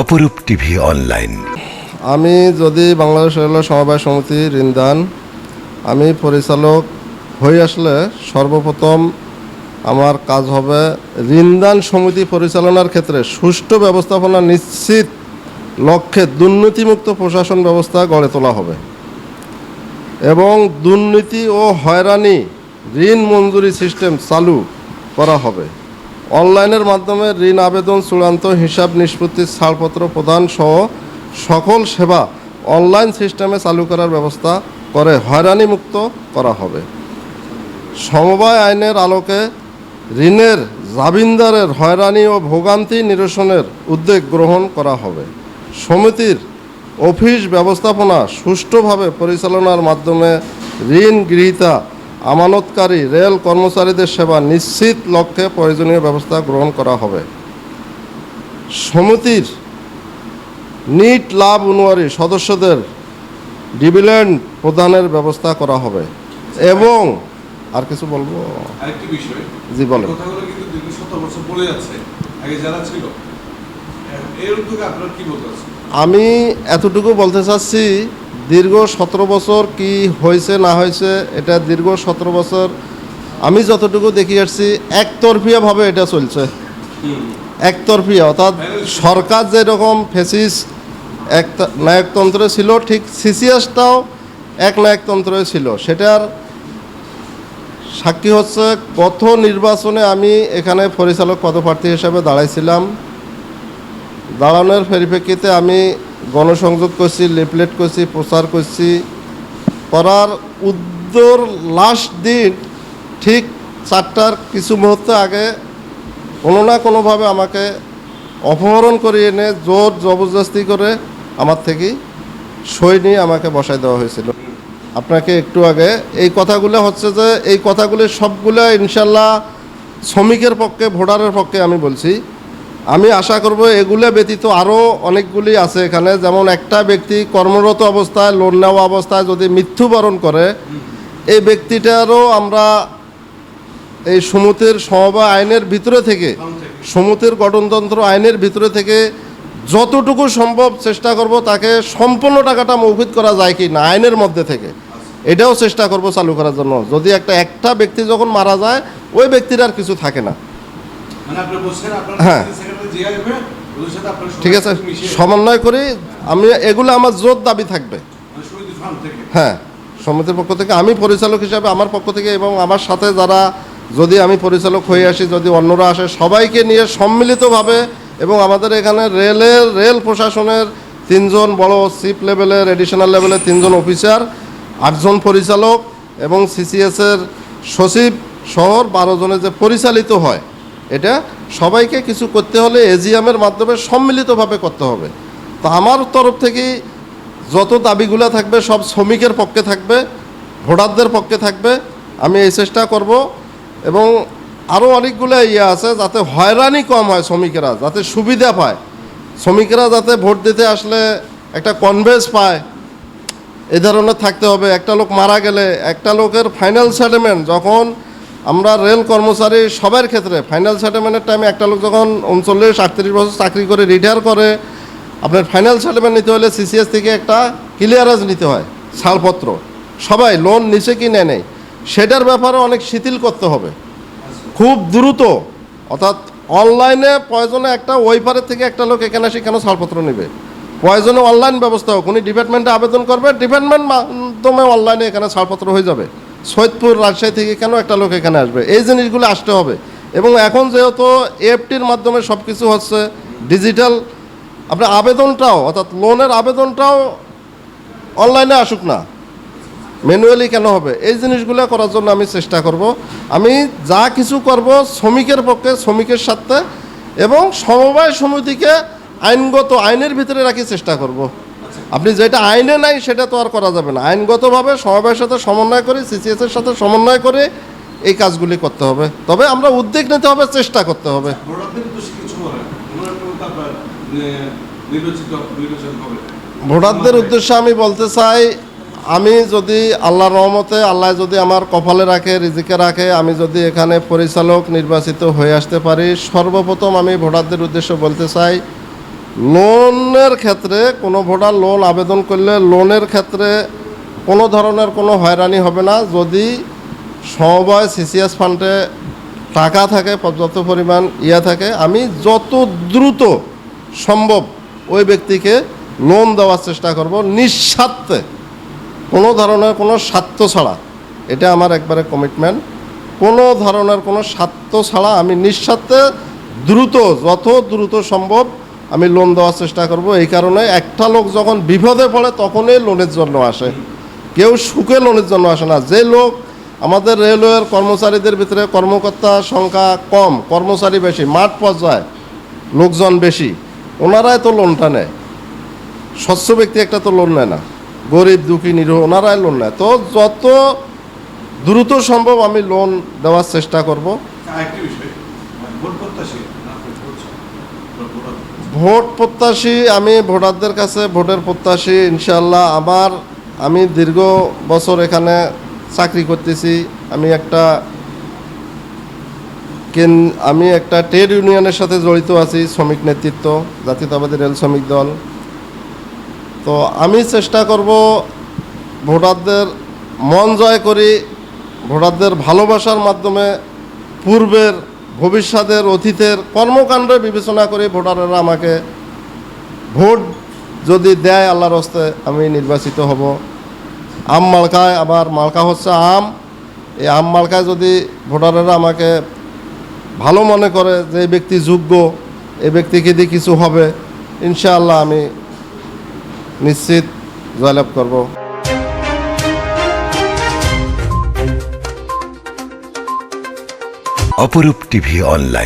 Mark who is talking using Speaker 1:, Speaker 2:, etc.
Speaker 1: অপরূপ TV online.
Speaker 2: আমি যদি বাংলাদেশ রেল সমবায় সমিতি ঋণদান আমি পরিচালক হয়ে আসলে সর্বপ্রথম আমার কাজ হবে ঋণদান সমিতি পরিচালনার ক্ষেত্রে সুষ্ঠু ব্যবস্থাপনা নিশ্চিত লক্ষ্যে দুর্নীতিমুক্ত প্রশাসন ব্যবস্থা গড়ে তোলা হবে। এবং দুর্নীতি ও হয়রানি ঋণ মঞ্জুরি সিস্টেম চালু করা হবে। অনলাইনের মাধ্যমে ঋণ আবেদন চূড়ান্ত হিসাব নিষ্পত্তির ছাড়পত্র প্রদান সহ সকল সেবা অনলাইন সিস্টেমে চালু করার ব্যবস্থা করে হয়রানি মুক্ত করা হবে। সমবায় আইনের আলোকে ঋণের জামিনদারের হয়রানি ও ভোগান্তি নিরসনের উদ্যোগ গ্রহণ করা হবে। সমিতির অফিস ব্যবস্থাপনা সুষ্ঠুভাবে পরিচালনার মাধ্যমে ঋণ গৃহীতা আমানতকারী রেল কর্মচারীদের সেবা নিশ্চিত লক্ষ্যে প্রয়োজনীয় ব্যবস্থা গ্রহণ করা হবে। সমিতির নিট লাভ অনুয়ারী সদস্যদের ডিভিডেন্ড প্রদানের ব্যবস্থা করা হবে এবং আর কিছু বলব?
Speaker 3: আরেকটি বিষয়।
Speaker 2: জি, বলেন।
Speaker 3: কথাগুলো কিন্তু দীর্ঘ শত বছর বলে যাচ্ছে আগে যারা ছিল। এর উদ্যোগে আপনার কি বলতে
Speaker 2: আমি এতটুকু বলতে চাচ্ছি দীর্ঘ সতেরো বছর কি হয়েছে, না হয়েছে, এটা দীর্ঘ সতেরো বছর আমি যতটুকু দেখি আসছি, একতরফিয়াভাবে এটা চলছে। একতরফিয়া, অর্থাৎ সরকার যেরকম ফেসিস এক নায়কতন্ত্রে ছিল, ঠিক সিসিএসটাও এক নায়কতন্ত্রে ছিল। সেটার সাক্ষী হচ্ছে, গত নির্বাচনে আমি এখানে পরিচালক পদপ্রার্থী হিসাবে দাঁড়াইছিলাম। দাঁড়ানোর পরিপ্রেক্ষিতে আমি গণসংযোগ করছি লিফলেট করছি, প্রচার করছি। করার উদ্যোর লাস্ট দিন ঠিক চারটার কিছু মুহূর্ত আগে কোনো না কোনোভাবে আমাকে অপহরণ করে এনে জোর জবরদস্তি করে আমার থেকে সই নিয়ে আমাকে বসায় দেওয়া হয়েছিল। আপনাকে একটু আগে এই কথাগুলো হচ্ছে যে, এই কথাগুলি সবগুলো ইনশাল্লাহ শ্রমিকের পক্ষে, ভোটারের পক্ষে আমি বলছি। আমি আশা করব এগুলো ব্যতীত আরও অনেকগুলি আছে এখানে। যেমন একটা ব্যক্তি কর্মরত অবস্থায়, লোন নেওয়া অবস্থায় যদি মৃত্যুবরণ করে, এই ব্যক্তিটারও আমরা এই সমুদ্রের সমবায় আইনের ভিতরে থেকে সমুদ্রের গঠনতন্ত্র আইনের ভিতরে থেকে যতটুকু সম্ভব চেষ্টা করব তাকে সম্পূর্ণ টাকাটা মৌখিত করা যায় কি না, আইনের মধ্যে থেকে। এটাও চেষ্টা করব চালু করার জন্য। যদি একটা একটা ব্যক্তি যখন মারা যায়, ওই ব্যক্তির আর কিছু থাকে না
Speaker 3: মানে আপনি বলছেন আপনার
Speaker 2: হ্যাঁ।
Speaker 3: সেক্রেটারি যে আসবে ওদের সাথে আপনার
Speaker 2: ঠিক আছে সমন্বয় করি আমি এগুলো আমার জোর দাবি থাকবে।
Speaker 3: মানে
Speaker 2: হ্যাঁ সমিতির পক্ষ থেকে। আমি পরিচালক হিসাবে আমার পক্ষ থেকে এবং আমার সাথে যারা যদি আমি পরিচালক হয়ে আসি যদি অন্যরা আসে সবাইকে নিয়ে সম্মিলিতভাবে এবং আমাদের এখানে রেলের রেল প্রশাসনের তিনজন বড় চিফ লেভেলের এডিশনাল লেভেলের তিনজন অফিসার আটজন পরিচালক এবং সিসিএসের সচিব শহর বারো জনে যে পরিচালিত হয় এটা সবাইকে কিছু করতে হলে এজিএমের মাধ্যমে সম্মিলিতভাবে করতে হবে। তো আমার তরফ থেকেই যত দাবিগুলো থাকবে, সব শ্রমিকের পক্ষে থাকবে, ভোটারদের পক্ষে থাকবে, আমি এই চেষ্টা করব। এবং আরও অনেকগুলো ইয়ে আছে যাতে হয়রানি কম হয় শ্রমিকেরা, যাতে সুবিধা পায়। শ্রমিকেরা যাতে ভোট দিতে আসলে একটা কনভেন্স পায়। এ ধরনের থাকতে হবে। একটা লোক মারা গেলে, একটা লোকের ফাইনাল সেটেলমেন্ট যখন আমরা রেল কর্মচারী সবার ক্ষেত্রে ফাইনাল সেটেলমেন্টের টাইমে একটা লোক যখন উনচল্লিশ, আটত্রিশ বছর চাকরি করে রিটায়ার করে, আপনার ফাইনাল সেটেলমেন্ট নিতে হলে সিসিএস থেকে একটা ক্লিয়ারেন্স নিতে হয়, ছাড়পত্র। সবাই লোন নিচে কি নেয় নেই, সেটার ব্যাপারে অনেক শিথিল করতে হবে। খুব দ্রুত। অর্থাৎ অনলাইনে প্রয়োজনে একটা ওয়েফারের থেকে একটা লোক এখানে এসে কেন ছাড়পত্র নেবে? প্রয়োজনে অনলাইন ব্যবস্থা হোক, উনি ডিপার্টমেন্টে আবেদন করবে ডিপার্টমেন্ট মাধ্যমে অনলাইনে এখানে ছাড়পত্র হয়ে যাবে। সৈয়দপুর রাজশাহী থেকে কেন একটা লোক এখানে আসবে? এই জিনিসগুলো আসতে হবে। এবং এখন যেহেতু এফটির মাধ্যমে সব কিছু হচ্ছে ডিজিটাল আপনার আবেদনটাও, অর্থাৎ লোনের আবেদনটাও অনলাইনে আসুক না ম্যানুয়ালি কেন হবে? এই জিনিসগুলো করার জন্য আমি চেষ্টা করব। আমি যা কিছু করব শ্রমিকের পক্ষে, শ্রমিকের সাথে এবং সমবায় সমিতিকে আইনগত আইনের ভিতরে রাখি চেষ্টা করব। আপনি যেটা আইনে নাই সেটা তো আর করা যাবে না। আইনগতভাবে সমবায়ের সাথে সমন্বয় করে সিসিএস এর সাথে সমন্বয় করে এই কাজগুলি করতে হবে। তবে আমরা উদ্যোগ নিতে হবে চেষ্টা করতে হবে।
Speaker 3: ভোটারদের উদ্দেশ্যে
Speaker 2: আমি বলতে চাই আমি যদি আল্লাহর রহমতে আল্লাহ যদি আমার কপালে রাখে রিজিকে রাখে আমি যদি এখানে পরিচালক নির্বাচিত হয়ে আসতে পারি সর্বপ্রথম আমি ভোটারদের উদ্দেশ্যে বলতে চাই লোনের ক্ষেত্রে কোনো ভোটার লোন আবেদন করলে লোনের ক্ষেত্রে কোনো ধরনের কোনো হয়রানি হবে না। যদি সমবায় সিসিএস ফান্ডে টাকা থাকে, পর্যাপ্ত পরিমাণ ইয়া থাকে, আমি যত দ্রুত সম্ভব ওই ব্যক্তিকে লোন দেওয়ার চেষ্টা করব। নিঃস্বার্থে, কোনো ধরনের কোনো স্বার্থ ছাড়া। এটা আমার একবারে কমিটমেন্ট কোনো ধরনের কোনো স্বার্থ ছাড়া আমি নিঃস্বার্থে দ্রুত, যত দ্রুত সম্ভব আমি লোন দেওয়ার চেষ্টা করব। এই কারণে একটা লোক যখন বিপদে পড়ে, তখনই লোনের জন্য আসে। কেউ সুখে লোনের জন্য আসে না। যে লোক আমাদের রেলওয়ের কর্মচারীদের ভিতরে কর্মকর্তার সংখ্যা কম, কর্মচারী বেশি, মাঠ পর্যায়ে লোকজন বেশি, ওনারাই তো লোনটা নেয়। স্বচ্ছ ব্যক্তি একটা তো লোন নেয় না। গরিব, দুঃখী, নিরীহ, ওনারাই লোন নেয়। তো যত দ্রুত সম্ভব আমি লোন দেওয়ার চেষ্টা করব
Speaker 3: মানে ভোট প্রত্যাশী না আপনি ভোট চান। Vote voter.
Speaker 2: ভোট প্রত্যাশী, আমি ভোটারদের কাছে ভোটের প্রত্যাশী ইনশাল্লাহ আমার, আমি দীর্ঘ বছর এখানে চাকরি করতেছি, আমি একটা কেন, আমি একটা ট্রেড ইউনিয়নের সাথে জড়িত আছি, শ্রমিক নেতৃত্ব, জাতীয়তাবাদী রেল শ্রমিক দল। তো আমি চেষ্টা করব ভোটারদের মন জয় করি, ভোটারদের ভালোবাসার মাধ্যমে পূর্বের ভবিষ্যতের অতীতের কর্মকাণ্ড বিবেচনা করে ভোটাররা আমাকে ভোট যদি দেয় আল্লাহর হস্তে, আমি নির্বাচিত হব। আম মালকায় আবার মালকা হচ্ছে আম। এই আম মার্কায় যদি ভোটাররা আমাকে ভালো মনে করে যে এই ব্যক্তি যোগ্য, এই ব্যক্তিকে দিয়ে কিছু হবে, ইনশাআল্লাহ আমি নিশ্চিত জয়লাভ করব।
Speaker 1: অপরূপ টিভি অনলাইন